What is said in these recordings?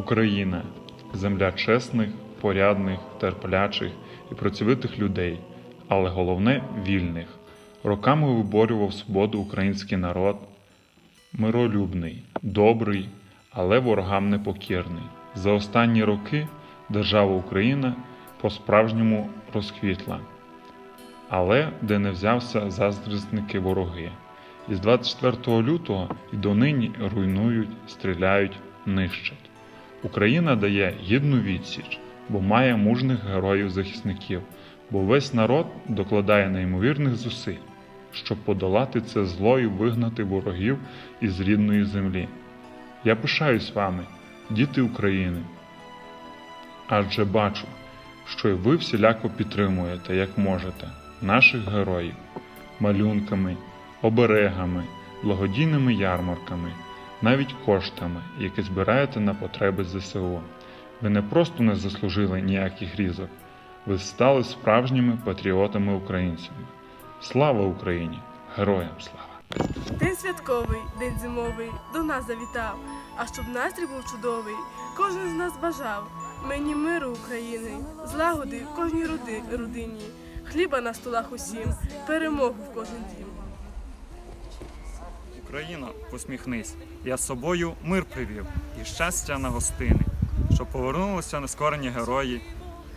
Україна земля чесних, порядних, терплячих і працьовитих людей, але головне вільних. Роками виборював свободу український народ, миролюбний, добрий, але ворогам непокірний. За останні роки держава Україна по-справжньому розквітла, але де не взявся заздрісники вороги. Із 24 лютого і донині руйнують, стріляють, нищать. Україна дає гідну відсіч, бо має мужних героїв-захисників, бо весь народ докладає неймовірних зусиль, щоб подолати це зло і вигнати ворогів із рідної землі. Я пишаюсь вами, діти України, адже бачу, що і ви всіляко підтримуєте, як можете, наших героїв, малюнками, оберегами, благодійними ярмарками, навіть коштами, які збираєте на потреби ЗСУ. Ви не просто не заслужили ніяких різок, ви стали справжніми патріотами українцями. Слава Україні! Героям слава! День святковий, день зимовий до нас завітав. А щоб настрій був чудовий, кожен з нас бажав. Мені миру України, злагоди кожній роди, родині, хліба на столах усім, перемогу в кожен дім. Україно, посміхнись, я з собою мир привів і щастя на гостини, щоб повернулися нескорені герої,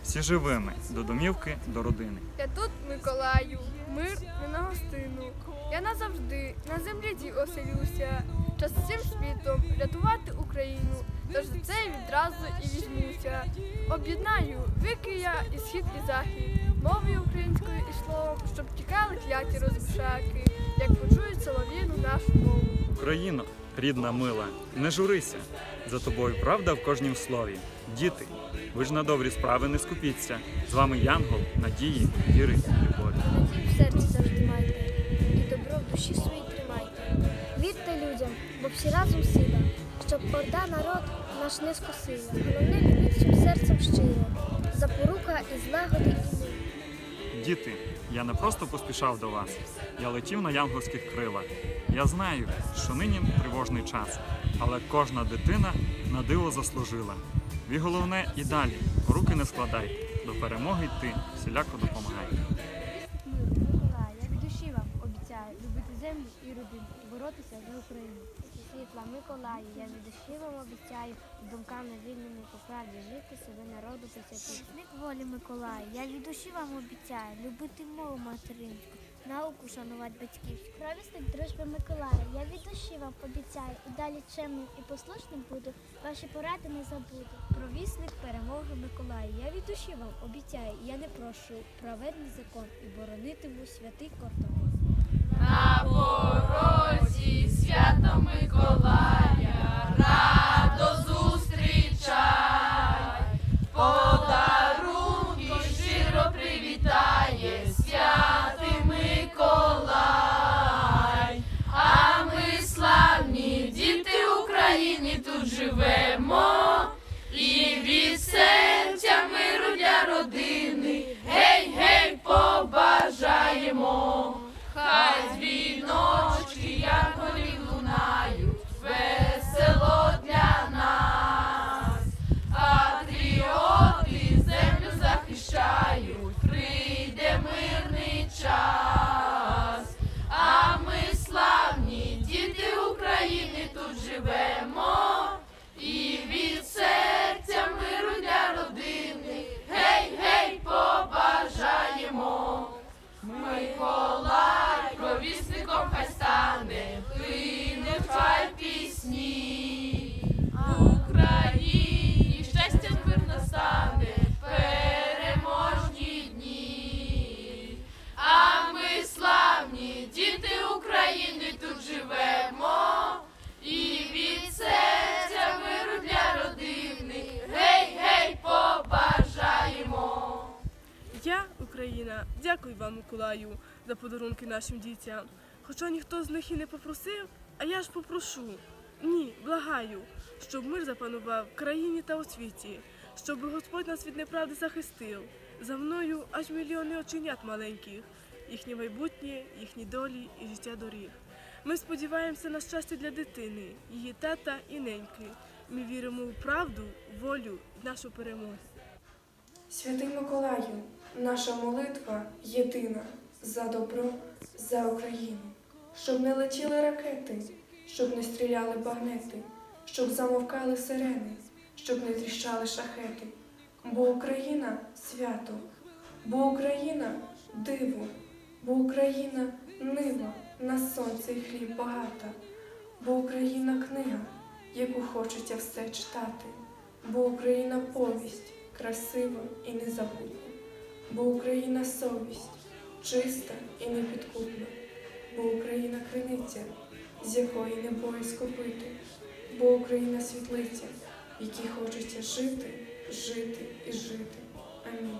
всі живими до домівки, до родини. Я тут, Миколаю, мир не на гостину. Я назавжди на землі тій оселюся. Час всім світом рятувати Україну. Тож за це відразу і візьмуся. Об'єднаю вики я і схід, і захід, мовою українською і словом, щоб тікали кляті розбишаки, як почують солов'їну нашу мову. Україно, рідна мила, не журися, за тобою правда в кожнім слові. Діти, ви ж на добрі справи не скупіться. З вами Янгол, надії, віри любові. Надію в серці завжди майте, і добро в душі своїй тримайте. Вірте людям, бо всі разом сила, щоб орда народ наш не скосила. Головне любіть всім серцем щиро, запорука і злагоди. Діти, я не просто поспішав до вас, я летів на янголських крилах. Я знаю, що нині тривожний час, але кожна дитина на диво заслужила. Ви головне і далі руки не складайте, до перемоги йти, всіляко допомагайте. Я від душі вам обіцяю любити землю і родину, боротися за Україну. Світла Миколаю, я від душі вам обіцяю, думками вільними по правді жити, себе народу. Вік волі Миколаю, я від душі вам обіцяю любити мову материнську, науку шанувати батьківську. Провісник дружби Миколая, я від душі вам обіцяю, і далі чемним і послушним буду, ваші поради не забуду. Провісник перемоги Миколаю, я від душі вам обіцяю, я не прошу праведний закон і боронитиму святий кордон. Дякую вам, Миколаю, за подарунки нашим дітям. Хоча ніхто з них і не попросив, а я ж попрошу. Ні, благаю, щоб мир запанував в країні та у світі, щоб Господь нас від неправди захистив. За мною аж мільйони оченят маленьких, їхнє майбутнє, їхні долі і життя доріг. Ми сподіваємося на щастя для дитини, її тата і неньки, Ми віримо у правду, волю нашу перемогу. Святий Миколаю, наша молитва єдина за добро, за Україну, щоб не летіли ракети, щоб не стріляли багнети, щоб замовкали сирени, щоб не тріщали шахети. Бо Україна свято, бо Україна диво, бо Україна нива, на сонце і хліб багата, бо Україна книга, яку хочеться все читати, бо Україна повість красива і незабутня, бо Україна совість, чиста і непідкупна, бо Україна криниця, з якої не боязко пити, бо Україна світлиця, в якій хочеться жити, жити і жити. Амінь.